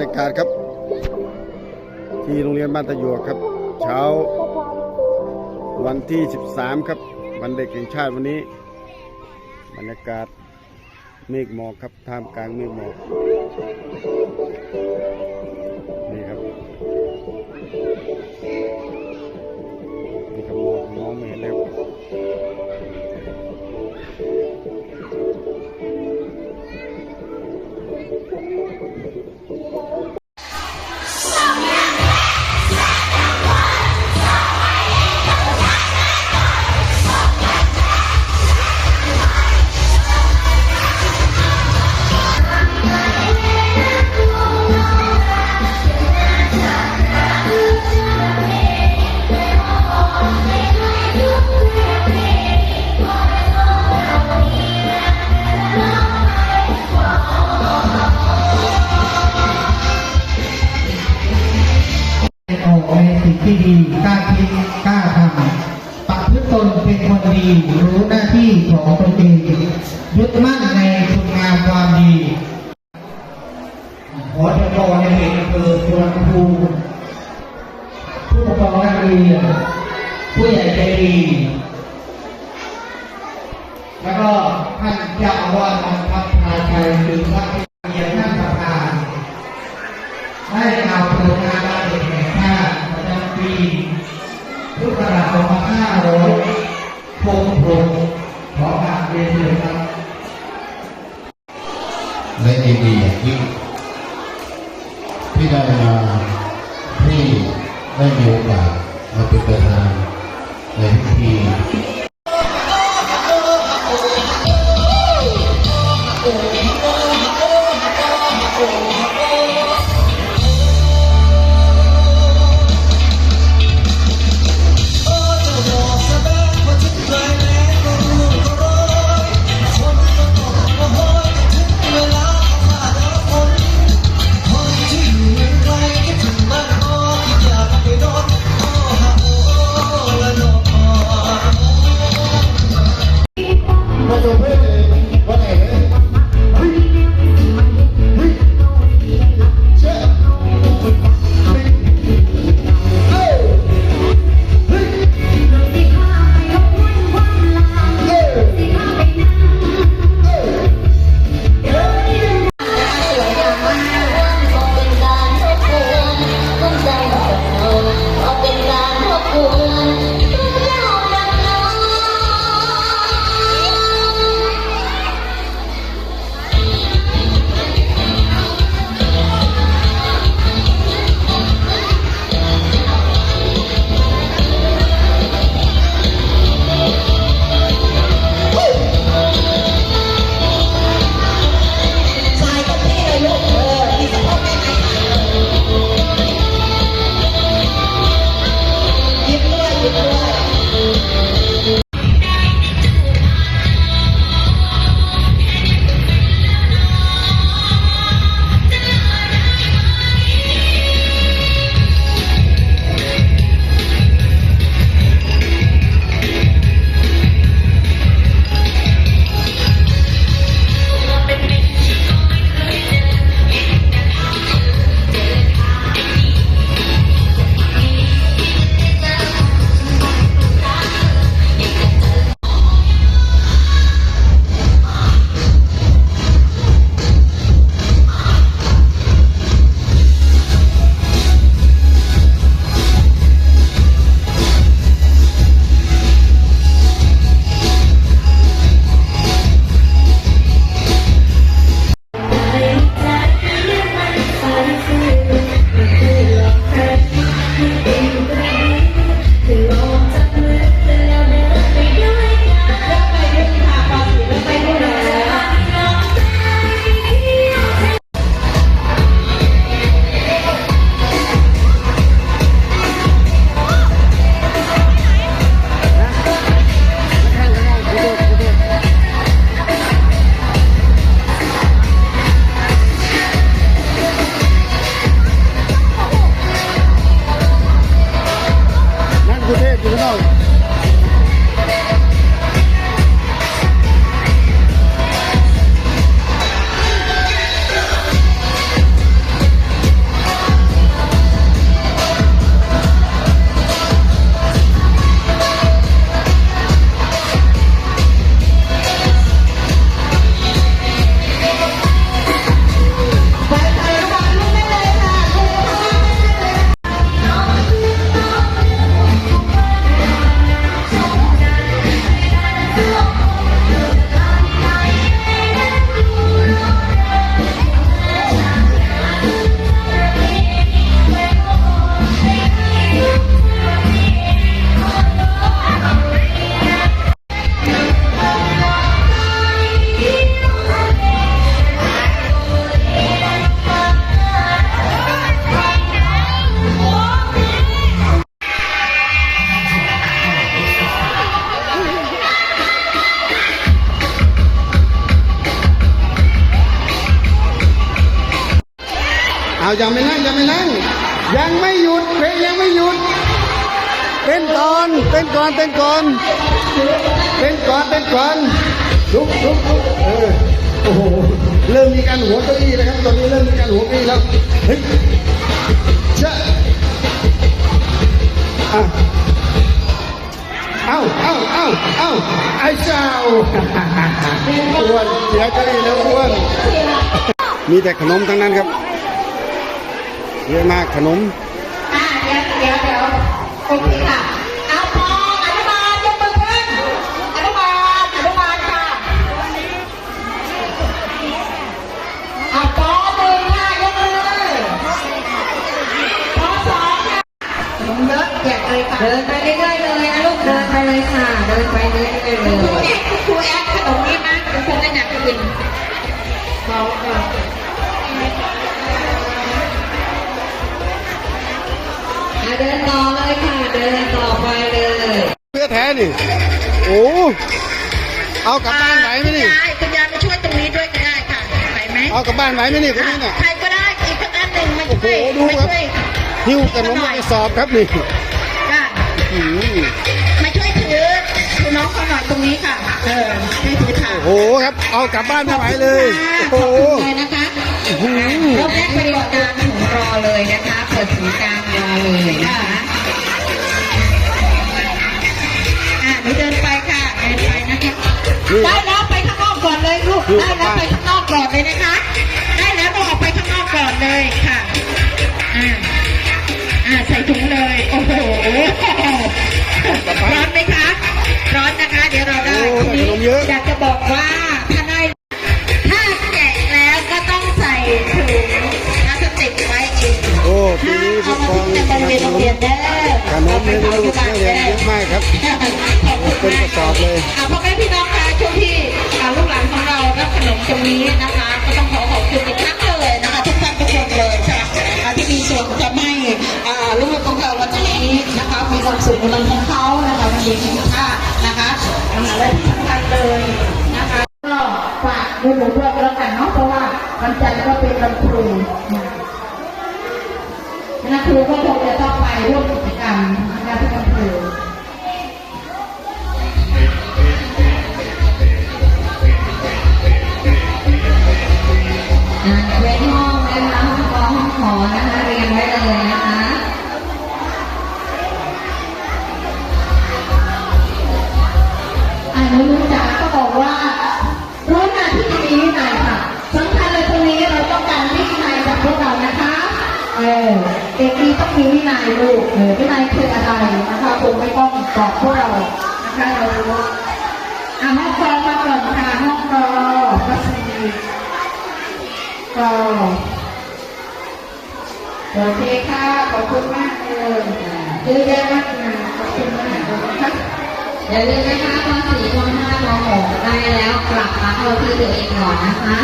รยากาศครับ ที่โรงเรียนบ้านตะยวครับ เช้า วันที่ 13 ครับ วันเด็กแห่งชาติวันนี้ บรรยากาศเมฆหมอกครับท่ามกลางเมฆหมอก กล้าทำประพฤติตนเป็นคนดีรู้หน้าที่ของตนเองยึดมั่นในคุณงามความดีขอเชิญพรในเหตุอำเภอสุวรรณภูมิผู้ปกครองนักเรียนผู้ใหญ่ใจดี แล้วก็ท่านเจ้าอาวาสนะครับนาชัยคือพระเกียรติท่านประธาน ได้กล่าวโปรดงานวันเด็กแห่งชาติประจำปีพุทธศักราช2500พงพงขอการเรียนเชิญครับ และยินดีอย่างยิ่งที่ได้มาที่ได้มีโอกาสมาเป็นประธานในพิธี เอายังไม่นั่งยังไม่นั่ง ยังไม่หยุดเพลงยังไม่หยุด เต้นก่อนเต้นก่อนเต้นก่อนเต้นก่อนเต้นก่อนลุกลุกลุกเออโอ้โหเริ่มมีการหัวเก้าอี้แล้วครับตอนนี้เริ่มมีการหัวเก้าอี้แล้วเฮ้ยเจ้าอะเอ้าเอ้าเอ้าเอ้าไอ้เจ้าอ้วนเสียเก้าอี้แล้วอ้วนมีแต่ขนมทั้งนั้นครับ เยอะมากขนมอ่าเดี๋ยวเดี๋ยวเดี๋ยวโอเคค่ะเอาพออนุบาลยกมือขึ้นอนุบาลอนุบาลค่ะเอาปอหนึ่งค่ะยกมือปอสองค่ะขนมเยอะแจกเลยค่ะเดินไปเรื่อยๆเลยนะลูกเดินไปเลยค่ะ เดินไปเรื่อยๆเลครูยแอดครูแอดขนมนี้มั้ยเป็นคนได้หนักกินเบาค่ เดินต่อเลยค่ะ เดินต่อไปเลยเพื่อแท้นี่โอ้เอากลับบ้านไหวไหมนี่ได้คุณยายมาช่วยตรงนี้ด้วยก็ได้ค่ะไหวไหมเอากลับบ้านไหวไหมนี่คนนี้น่ะใครก็ได้อีกสักอันหนึ่งมาโอ้โหช่วยดูมาครับ ช่วยหิ้วขนมมาสอบครับนี่จ้ะอื้อหือมาช่วยถือถือน้องเขาหน่อยตรงนี้ค่ะ เออช่วยถือค่ะโอ้โหครับ เอากลับบ้านไม่ไหวเลย ขโอ้อบโห คุณเลยนะคะอื้อหือ รอบแรกปฏิบัติการถึงรอเลยนะคะเปิดถึงกลางรอเลยนะคะอะหนูเดินไปค่ะเดินไปนะคะนี่ได้แล้วไปข้างนอกก่อนเลยลูกได้แล้วไปข้างนอกก่อนเลยนะคะ ได้แล้วต้องออกไปข้างนอกก่อนเลยค่ะอ่าอ่าใส่ถุงเลยโอ้โหร้อนไหมคะร้อนนะคะ เดี๋ยวเราได้โอ้ทีนี้ขนมเยอะอยากจะบอกว่า ปกครมาองทิ้งในบริเวณโรงเรียนเด้อขนมเลี้ยงลูกนักเรียนเยอะมากครับเป็นกระสอบเลยอ่าพ่อแม่พี่น้องคะช่วงที่อ่าลูกหลานของเรารับขนมตรงนี้นะคะ ก็ต้องขอขอบคุณอีกครั้งเลยนะคะทุกท่านทุกคนเลยค่ะอ่าที่มีส่วนจะไม่อ่าลูกของเราวันนี้นะคะมีความสุขในวันของเขานะคะวันนี้มีค่านะคะนะคะและที่สำคัญเลยนะคะก็ฝากด้วยหนูด้วยก็แล้วกันเนาะเพราะว่าวันจันทร์ก็เป็นวันครูนะค ณะครูก็คงจะต้องไปร่วมกิจกรรมนะคะที่วันครูอะเว้นห้องนะคะห้องกอห้องหอนะคะเรียงไว้เลยนะคะอ่านุนจ๋าก็บอกว่ารู้หน้าที่มีวินัยค่ะสำคัญเลยตรงนี้เราต้องการวินัยจากพวกเรานะคะ เออ เด็กดีต้องมีวินัยลูกเออวินัยคืออะไรนะคะคงไม่ต้องบอกพวกเรานะคะเรารู้อ่าห้องกอมาก่อนค่ะห้องกอก็สีกอโอเคค่ะขอบคุณมากเลยเยอะแยะมากมายขอบคุณมากนะคะอย่าลืมนะคะมสี่มห้ามหกได้แล้วกลับมาเข้าที่ตัวเองก่อนนะคะ